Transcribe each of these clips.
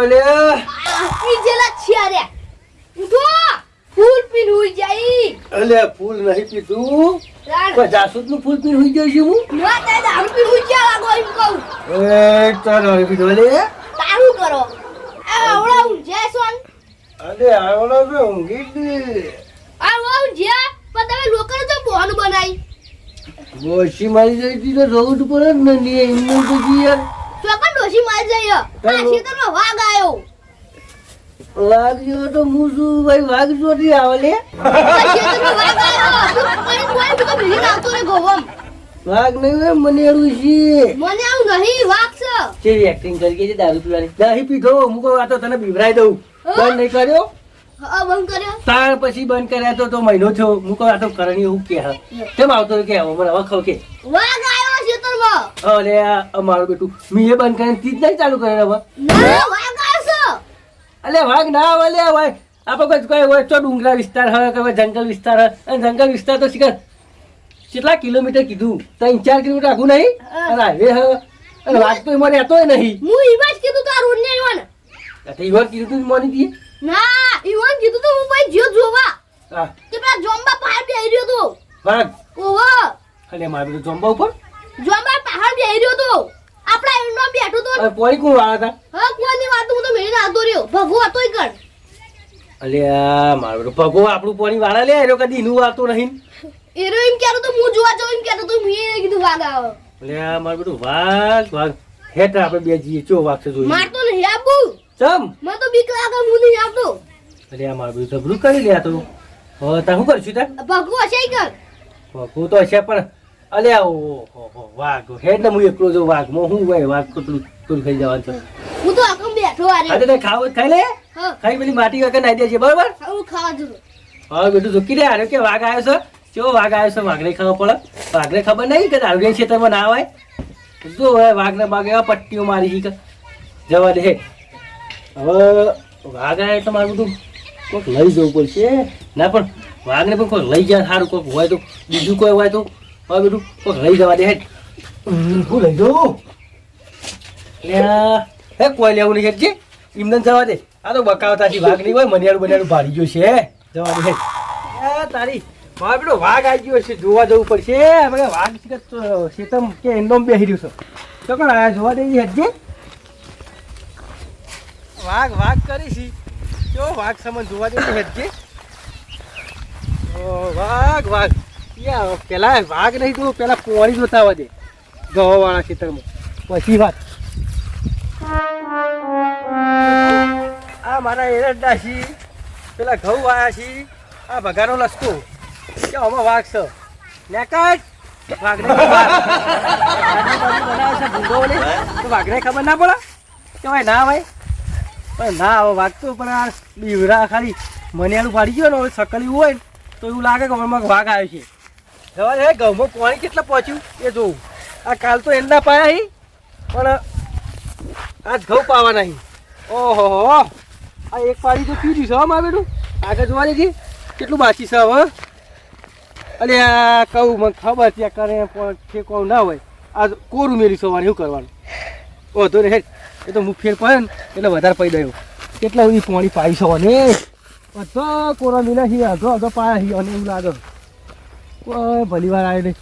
ગયો લે. ઈ જેલા છે રે. ઉઠો. ફૂલ પીન ઉઈ જાય. અલે ફૂલ નહીં પીધું. કોઈ જાસૂદનું ફૂલ પીને હોઈ ગયો છું હું? ના તે દારૂ પીન ઉઈ જાય લાગો એમ કહું. એ ચાલ હવે પીધો લે. તારું કરો. આ આવડા ઊંઝે સોન. અલે આવડો તો ઊંઘી જ ને. આ ઊંઝે પણ તમે લોકો તો બોન બનાવી. ડોશી મારી જઈ તો જવું જ પડે ને ને એમનું તો જી યાર. ચોકન ડોશી મારી જઈયો આ તારું- ખેતરમાં વાઘ આયો વાઘ તો હું ભાઈ વાઘ જોતી આવે લે આ ખેતરમાં વાઘ આયો કોઈ કોઈ તો ભીડી આવતો રે ગોવમ વાઘ નહીં હોય મને એડું છે. મને આવું નહીં વાઘ છે. કેવી એક્ટિંગ કરી ગઈ છે દારૂ પીવાની? નહીં પીધો હું કહું આ તો તને બીવરાઈ દઉં. બંધ નહીં કર્યો? તાર પછી બંધ કર્યા તો તો મહિનો થયો. હું કહું આ તો કરણી એવું કે કેમ આવતો કે મને વખો કે વાઘ ખેતરમાં? અરે અમારું બેટું. મીએ બંધ કરીને તીજ નહીં ચાલુ કરે હવે અલે વાઘ ના આવે લે ભાઈ. આપણે કોઈ કોઈ હોય તો ડુંગરા વિસ્તાર હોય કે જંગલ વિસ્તાર હોય. અને જંગલ વિસ્તાર તો શીખર કેટલા કિલોમીટર કીધું? ત્રણ ચાર કિલોમીટર આખું નહીં? અને હાઈવે હે. અને વાઘ તો એમાં રહેતો નહીં. હું ઈવાજ કીધું તો આ રોડ ને ઈવાન તો ઈવર કીધું તું મોની દીએ. ના ઈવાન કીધું તો હું ભાઈ જોવા. હા. કે પેલા જોમ્બા પાર બેહી રહ્યો તો. વાઘ. ઓહો. અને મારું જોમ્બા જંબા ઉપર જોમ્બા પહાડ બે રહ્યો તો આપણા એન્ડો બેઠો તો. પોણી કોણ વાળા હતા? હા કોની વાત હું તો મેળીને આતો રહ્યો. ભગો હતો ઈ કણ અલ્યા મારું ભગવો આપણું પોણી વાળા લે એનો કદી ઇનું વાતો નહીં. એરો એમ કહેતો તો હું જોવા જાઉં એમ કેતો તો મેં કીધું વાઘ આવે. અલ્યા મારું બધું વાઘ વાઘ. હેઠ આપણે બે જઈએ ચો વાગશે જોઈ માર મારતો નહીં આબુ ચમ? મને તો બીક લાગે હું નહીં આવતો. અલ્યા મારું બધું જબરું કરી લે તો. હવે તા શું કરશું તા ભગવો હશે ઈ કણ ભગવું તો છે પણ અલ્યા ઓ હો હો વાઘ. હેડ ને હું એકલો જો વાઘ. માં હું હોય વાઘ કતરું તું ખાઈ જવાનું છે. હું તો આખમ બેઠો આરે અરે તે ખાવ ખાઈ લે? ખાઈ પેલી માટી વગર નાઈ દેજે બરોબર? હું ખાવા જતો હવે બેટું ઝૂકી દે આરે કે વાઘ આવ્યો છે? કેવો વાઘ આવ્યો છે? વાઘને ખબર પડે? વાઘને ખબર નહીં કે દારૂડિયા ખેતરમાં ના આવે જો હવે વાઘને બાઘ એવા પટ્ટીઓ મારી છે કે. જવા દે. હવે વાઘ આવે તો મારું બધું કોઈક લઈ જવું પડશે. ના પણ વાઘને પણ કોઈ લઈ જાય સારું કોઈક હોય તો બીજું કોઈ હોય તો હવે બધું લઈ જવા દે હેડ. હું લઈ જવું? લ્યા, હે કોઈ લેવું નહીં હેડ એમને જવા દે. આ તો બકાવતાથી વાઘ નહીં હોય મનિયાળું બનિયાળું ભાડી ગયું છે જવા દે હેડ. તારી મારે પેલો વાઘ આવી ગયો છે જોવા જવું પડશે હવે વાઘ શેતમ કે એનો બેસી રહ્યું છે. તો પણ આ જોવા દે હેડજે વાઘ વાઘ કરી છે. જો વાઘ સમજ જોવા દે હેડજે ઓ વાઘ વાઘ. પેલા વાઘ નહીં તો પેલા પોણી જોતા આવવા દે ગવાવાળા ખેતરમાં. પછી વાત. આ મારા એરંડા છી પેલા ઘઉં વાયા છી, આ ભગાનો લસકો. કે આમાં વાઘ છે? નેકટ વાઘને વાઘને ખબર ના પડે. કે ના ભાઈ? પણ ના, હવે વાઘ તો પણ આ ખાલી મનિયાનું પાડી ગયો ને, હવે સકલ્યું હોય તો એવું લાગે કે હમણાં વાઘ આવ્યો છે. જવા હે ઘઉંમાં પાણી કેટલા પહોંચ્યું? એ જોવું આ કાલ તો એંડા પાયા હી, પણ આજ ઘઉં પાવા નહીં. ઓહો, હો. આ એક પાડી તો પીધું છે, હો મારે બેટું આગળ જોવા દેજે, કેટલું બાકી છે હવે. અરે આ કહું, મને ખબર ત્યાં કરે પણ ઠેકો ના હોય. આ કોરું મેલી સવારે, શું કરવાનું? ઓધો તો હેડ. એ તો હું ફેર પડે ને, એટલે વધારે પડી ગયો. કેટલા સુધી પાણી પાઈ છે ને? બધો કોરા મિલા છે અધો અધો પાયા હી, અને એવું લાગે. કોઈ ભલી વાર આવે નહીં.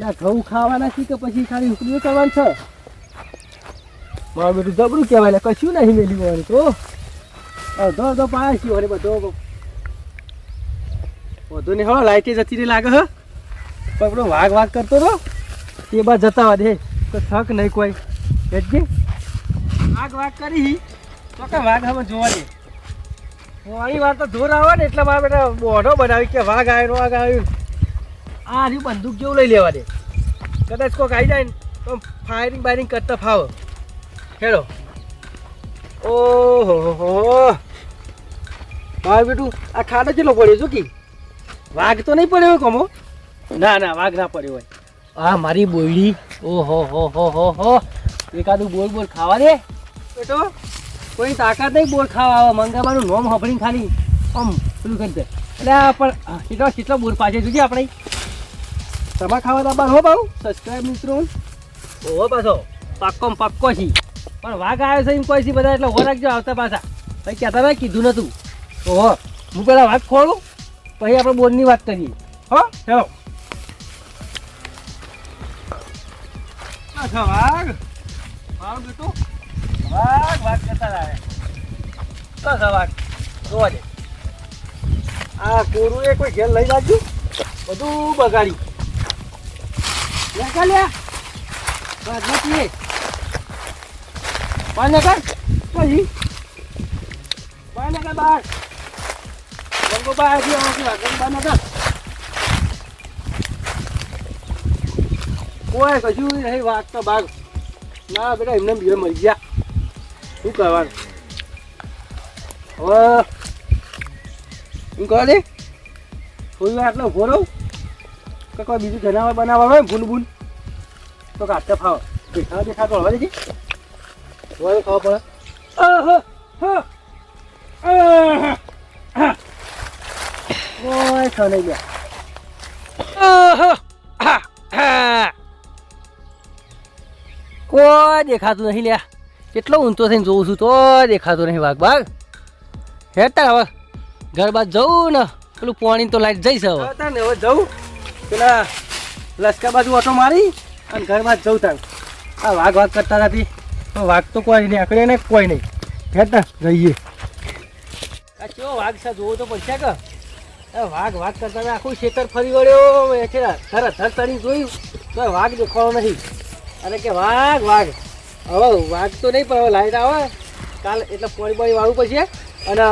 ર ઘઉં ખાવાના છે કે પછી ખાલી ઉકળી કરવાનું છે? મારું બેટું જબરું કહેવાય કશું નહીં મેલી હોવાનું તો. અડધો અડધો પાયા છીએ અરે બધો. વધુ ને હો, લાઈટે જતી રહી લાગે, હ. પણ પેલો વાઘ વાઘ કરતો હતો તે બાદ જતા હોય તો થક નહીં કોઈ. હેઠજે વાઘ વાઘ કરી તો કે વાઘ હવે જોવા દે. વાળી વાર તો જોર આવે ને, એટલે મારા બેટા બોઢો બનાવી કે વાઘ આવ્યો વાઘ આવ્યો આ રહ્યું બંદૂક જેવું લઈ લેવા દે. કદાચ કોઈક આવી જાય ને, તો ફાયરિંગ બાયરિંગ કરતા ફાવે. હેડો. ઓહો, હો બેટું, આ ખાડો કેટલો પડ્યો છું કી? વાઘ તો નહીં પડ્યો કમો? ના ના, વાઘ ના પડ્યો હોય. આ મારી બોયડી. ઓહો, હો હો હો હો. એકાદું બોલ બોલ ખાવા દે. બેટો. કોઈ તાકાત નહીં બોર ખાવા આવે. મંગાવાનું નોમ હફડીને ખાલી આમ પેલું કરી દે. એટલે પણ કેટલો કેટલો બોર પાછે જોઈએ આપણે. તમા ખાવા દાબા હો બાઉ સબસ્ક્રાઈબ મિત્રો. ઓહો પાછો. પાક્કો પાક્કો છી. પણ વાઘ આવ્યો છે એમ કોઈ છે બધા એટલે ઊભો રાખજો આવતા પાછા. ભાઈ કહેતા ના કીધું નતું. તો હો હું પેલા વાઘ ખોલું પછી આપણે બોરની વાત કરીએ. હો ચલો વાઘ. વાઘ બેટો. વાઘ વાઘ જતા રહે. આ વાઘ. જોવા દે. આ કોરું એ કોઈ ઘેર લઈ જાજો બધું બગાડ્યું. લેખા લ્યા બસ નથી પાને કર પછી? પાને કર બહાર ગંગો બહારથી આવતી વાત કોઈ કશું નહીં વાત તો બાગ ના, બેટા, એમને બીજા મરી ગયા. શું કરવાનું? હવે શું કહો દે થોડી વાર એટલે ઊભો રહું? કે કોઈ બીજું જનાવર બનાવવાનું હોય ભૂલ ભૂલ? તો કાઢતે ફાવ. દેખાવ દેખાતો હળવા દેજે હોય ખબર પડે. ઓય ખાને ગયા. કોઈ દેખાતું નહીં લ્યા. કેટલો ઊંચો થઈને જોઉં છું તો દેખાતો નહીં વાઘ બાઘ હેતા હવે, ઘર બાદ જવું ને, પેલું પાણી તો લાઈટ જઈશ હવે. ને હવે જવું. પેલા લસકા બાજુ ઓટો મારી અને ઘર બાદ જવું તાર. આ વાઘ વાઘ કરતા નથી તો. વાઘ તો કોઈ નહીં, આકડે ને કોઈ નહીં. હેતા જઈએ. આ કેવો વાઘ છે, જોવો તો પડશે કે. વાઘ વાઘ કરતા આખું ખેતર ફરી વળ્યો મેં છે તરત ધર તરી જોયું. તો વાઘ દેખાવો નહીં. અને કે વાઘ વાઘ. હવે વાઘ તો નહીં, પણ હવે લાઈટ આવે. કાલ એટલે પાણી પાણી વાળું પછી અને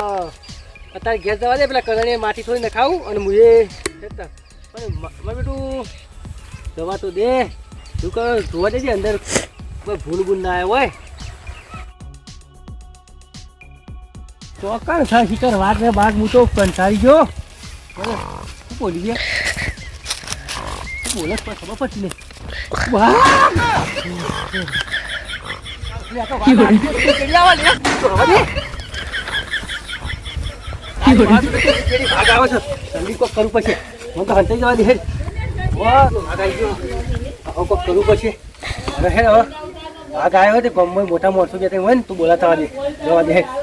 અત્યારે ગેસ જવા દે, પેલા કરણીએ માટી થોડી નખાવું અને મુજે પણ મારે બેટું દવા તો દે. શું કરો? જોવા દેજે અંદર કોઈ ભૂલ ભૂલ ના આવ્યો હોય. ચોક્કસ સર શિકર વાત ને બાગ, હું તો કંટાળી ગયો. શું બોલી ગયા? બોલે? ખબર પડતી નહીં. મોટા માણસો જે હોય ને તું બોલાતા જવા દે. હેડ